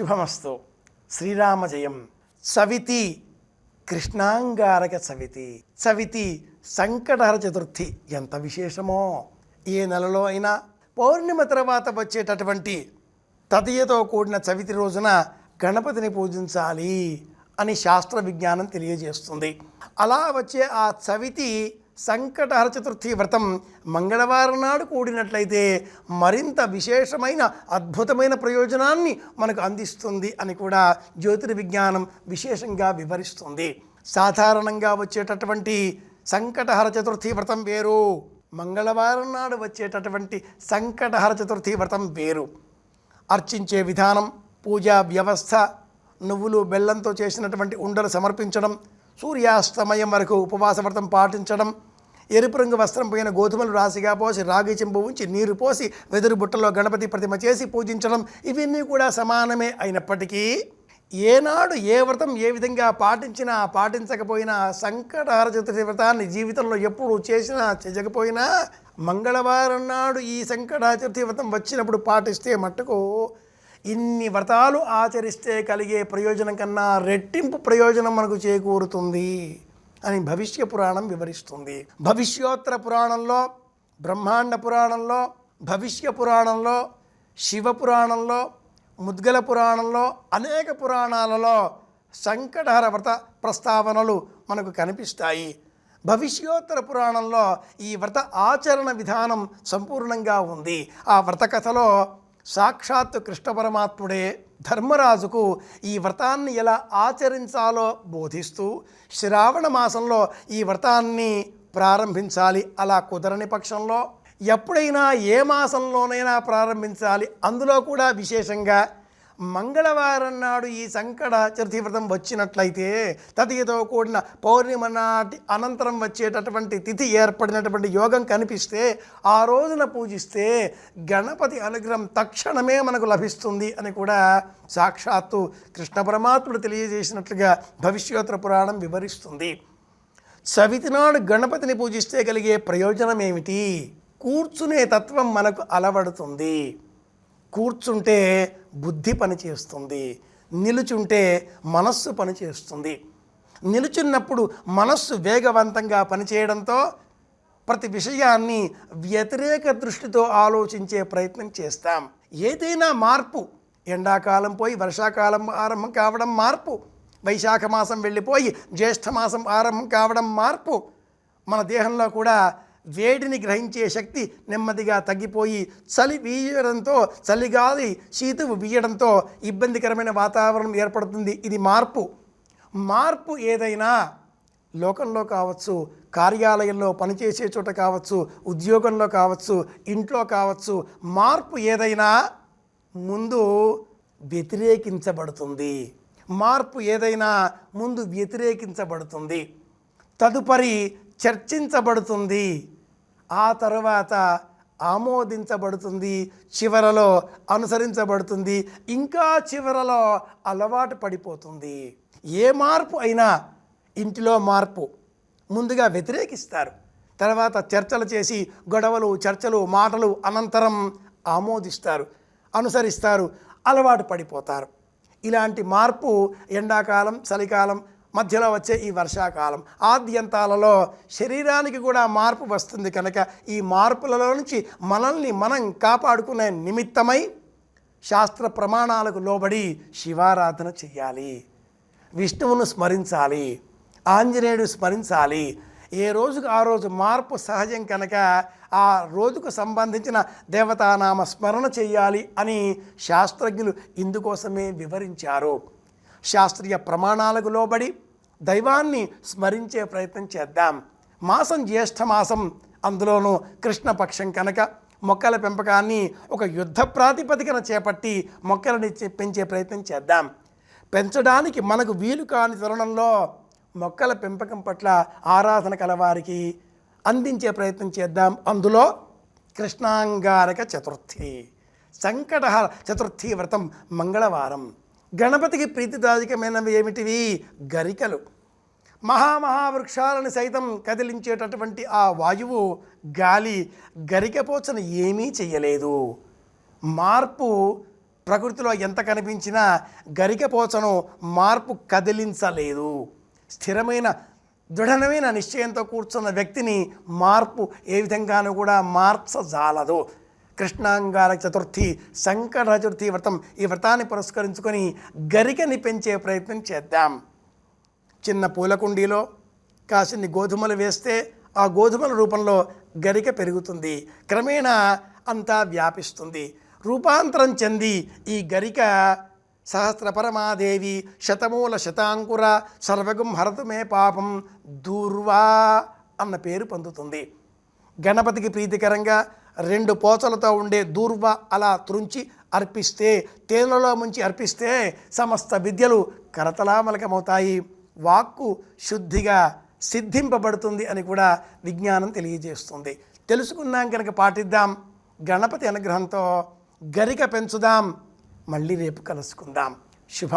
శుభమస్తు. శ్రీరామ జయం సవితి కృష్ణాంగారక సవితి సవితి సంకటహర చతుర్థి. ఎంత విశేషమో. ఏ నెలలో అయినా పౌర్ణిమ తర్వాత వచ్చేటటువంటి తదియతో కూడిన చవితి రోజున గణపతిని పూజించాలి అని శాస్త్ర విజ్ఞానం తెలియజేస్తుంది. అలా వచ్చే ఆ చవితి సంకటహర చతుర్థి వ్రతం మంగళవారం నాడు కూడినట్లయితే మరింత విశేషమైన అద్భుతమైన ప్రయోజనాన్ని మనకు అందిస్తుంది అని కూడా జ్యోతిర్విజ్ఞానం విశేషంగా వివరిస్తుంది. సాధారణంగా వచ్చేటటువంటి సంకటహర చతుర్థి వ్రతం వేరు. మంగళవారం నాడు వచ్చేటటువంటి సంకటహర చతుర్థి వ్రతం వేరు. అర్చించే విధానం పూజా వ్యవస్థ నువ్వులు బెల్లంతో చేసినటువంటి ఉండలు సమర్పించడం సూర్యాస్తమయం వరకు ఉపవాస వ్రతం పాటించడం ఎరుపు రంగు వస్త్రం పోయిన గోధుమలు రాశిగా పోసి రాగి చెంబు ఉంచి నీరు పోసి వెదురు బుట్టలో గణపతి ప్రతిమ చేసి పూజించడం ఇవన్నీ కూడా సమానమే అయినప్పటికీ ఏనాడు ఏ వ్రతం ఏ విధంగా పాటించినా పాటించకపోయినా సంకటహార చతుర్థి వ్రతాన్ని జీవితంలో ఎప్పుడు చేసినా చేయకపోయినా మంగళవారం నాడు ఈ సంకటహార చతుర్థి వ్రతం వచ్చినప్పుడు పాటిస్తే మట్టుకు ఇన్ని వ్రతాలు ఆచరిస్తే కలిగే ప్రయోజనం కన్నా రెట్టింపు ప్రయోజనం మనకు చేకూరుతుంది. అని భవిష్య పురాణం వివరిస్తుంది. భవిష్యోత్తర పురాణంలో బ్రహ్మాండ పురాణంలో భవిష్య పురాణంలో శివ పురాణంలో ముద్గల పురాణంలో అనేక పురాణాలలో సంకటహర వ్రత ప్రస్తావనలు మనకు కనిపిస్తాయి. భవిష్యోత్తర పురాణంలో ఈ వ్రత ఆచరణ విధానం సంపూర్ణంగా ఉంది. ఆ వ్రత కథలో సాక్షాత్తు కృష్ణ పరమాత్ముడే ధర్మరాజుకు ఈ వ్రతాన్ని ఎలా ఆచరించాలో బోధిస్తూ శ్రావణ మాసంలో ఈ వ్రతాన్ని ప్రారంభించాలి. అలా కుదరని పక్షంలో ఎప్పుడైనా ఏ మాసంలోనైనా ప్రారంభించాలి. అందులో కూడా విశేషంగా మంగళవారం నాడు ఈ సంకట చతుర్థి వ్రతం వచ్చినట్లయితే తదితో కూడిన పౌర్ణిమ నాటి అనంతరం వచ్చేటటువంటి తిథి ఏర్పడినటువంటి యోగం కనిపిస్తే ఆ రోజున పూజిస్తే గణపతి అనుగ్రహం తక్షణమే మనకు లభిస్తుంది అని కూడా సాక్షాత్తు కృష్ణ పరమాత్ముడు తెలియజేసినట్లుగా భవిష్యోత్తర పురాణం వివరిస్తుంది. చవితి నాడు గణపతిని పూజిస్తే కలిగే ప్రయోజనం ఏమిటి? కూర్చునే తత్వం మనకు అలవడుతుంది. కూర్చుంటే బుద్ధి పనిచేస్తుంది నిలుచుంటే మనస్సు పనిచేస్తుంది నిలుచున్నప్పుడు మనస్సు వేగవంతంగా పనిచేయడంతో ప్రతి విషయాన్ని వ్యతిరేక దృష్టితో ఆలోచించే ప్రయత్నం చేస్తాం. ఏదైనా మార్పు ఎండాకాలం పోయి వర్షాకాలం ఆరంభం కావడం మార్పు వైశాఖ మాసం వెళ్ళిపోయి జ్యేష్ఠ మాసం ఆరంభం కావడం మార్పు మన దేహంలో కూడా వేడిని గ్రహించే శక్తి నెమ్మదిగా తగ్గిపోయి చలి వీయడంతో చలిగాలి శీతువు వీయడంతో ఇబ్బందికరమైన వాతావరణం ఏర్పడుతుంది. ఇది మార్పు. మార్పు ఏదైనా లోకంలో కావచ్చు కార్యాలయంలో పనిచేసే చోట కావచ్చు ఉద్యోగంలో కావచ్చు ఇంట్లో కావచ్చు మార్పు ఏదైనా ముందు వ్యతిరేకించబడుతుంది. మార్పు ఏదైనా ముందు వ్యతిరేకించబడుతుంది. తదుపరి చర్చించబడుతుంది. ఆ తర్వాత ఆమోదించబడుతుంది చివరలో అనుసరించబడుతుంది ఇంకా చివరలో అలవాటు పడిపోతుంది. ఏ మార్పు అయినా ఇంటిలో మార్పు ముందుగా వ్యతిరేకిస్తారు. తర్వాత చర్చలు చేసి గొడవలు చర్చలు మాటలు అనంతరం ఆమోదిస్తారు అనుసరిస్తారు అలవాటు పడిపోతారు. ఇలాంటి మార్పు ఎండాకాలం చలికాలం మధ్యలో వచ్చే ఈ వర్షాకాలం. ఆద్యంతాలలో శరీరానికి కూడా మార్పు వస్తుంది కనుక ఈ మార్పులలో నుంచి మనల్ని మనం కాపాడుకునే నిమిత్తమై శాస్త్ర ప్రమాణాలకు లోబడి శివారాధన చెయ్యాలి. విష్ణువును స్మరించాలి. ఆంజనేయుడు స్మరించాలి. ఏ రోజుకు ఆ రోజు మార్పు సహజం కనుక ఆ రోజుకు సంబంధించిన దేవతానామ స్మరణ చేయాలి అని శాస్త్రజ్ఞులు ఇందుకోసమే వివరించారు. శాస్త్రీయ ప్రమాణాలకు లోబడి దైవాన్ని స్మరించే ప్రయత్నం చేద్దాం. మాసం జ్యేష్ఠ మాసం. అందులోనూ కృష్ణపక్షం కనుక మొక్కల పెంపకాన్ని ఒక యుద్ధ ప్రాతిపదికన చేపట్టి మొక్కలని పెంచే ప్రయత్నం చేద్దాం. పెంచడానికి మనకు వీలు కాని తరుణంలో మొక్కల పెంపకం పట్ల ఆరాధన కలవారికి అందించే ప్రయత్నం చేద్దాం. అందులో కృష్ణాంగారక చతుర్థి. సంకటహర చతుర్థి వ్రతం మంగళవారం. గణపతికి ప్రీతిదాయకమైనవి ఏమిటివి? గరికలు. మహామహావృక్షాలను సైతం కదిలించేటటువంటి ఆ వాయువు గాలి గరికపోచన ఏమీ చేయలేదు మార్పు ప్రకృతిలో ఎంత కనిపించినా గరికపోచను మార్పు కదిలించలేదు. స్థిరమైన దృఢమైన నిశ్చయంతో కూర్చున్న వ్యక్తిని మార్పు ఏ విధంగానూ కూడా మార్చజాలదు. కృష్ణాంగార చతుర్థి శంకర చతుర్థి వ్రతం ఈ వ్రతాన్ని పురస్కరించుకొని గరికని పెంచే ప్రయత్నం చేద్దాం. చిన్న పూల కుండీలో కాసిన్ని గోధుమలు వేస్తే ఆ గోధుమల రూపంలో గరిక పెరుగుతుంది. క్రమేణా అంతా వ్యాపిస్తుంది. రూపాంతరం చెంది ఈ గరిక సహస్రపరమాదేవి శతమూల శతాంకుర సర్వగం హరతమే పాపం దూర్వా అన్న పేరు పొందుతుంది. గణపతికి ప్రీతికరంగా రెండు పోచలతో ఉండే దూర్వ అలా త్రుంచి అర్పిస్తే తేనెలో ముంచి అర్పిస్తే సమస్త విద్యలు కరతలామలకమవుతాయి. వాక్కు శుద్ధిగా సిద్ధింపబడుతుంది అని కూడా విజ్ఞానం తెలియజేస్తుంది. తెలుసుకున్నాం కనుక పాటిద్దాం. గణపతి అనుగ్రహంతో గరిక పెంచుదాం. మళ్ళీ రేపు కలుసుకుందాం. శుభం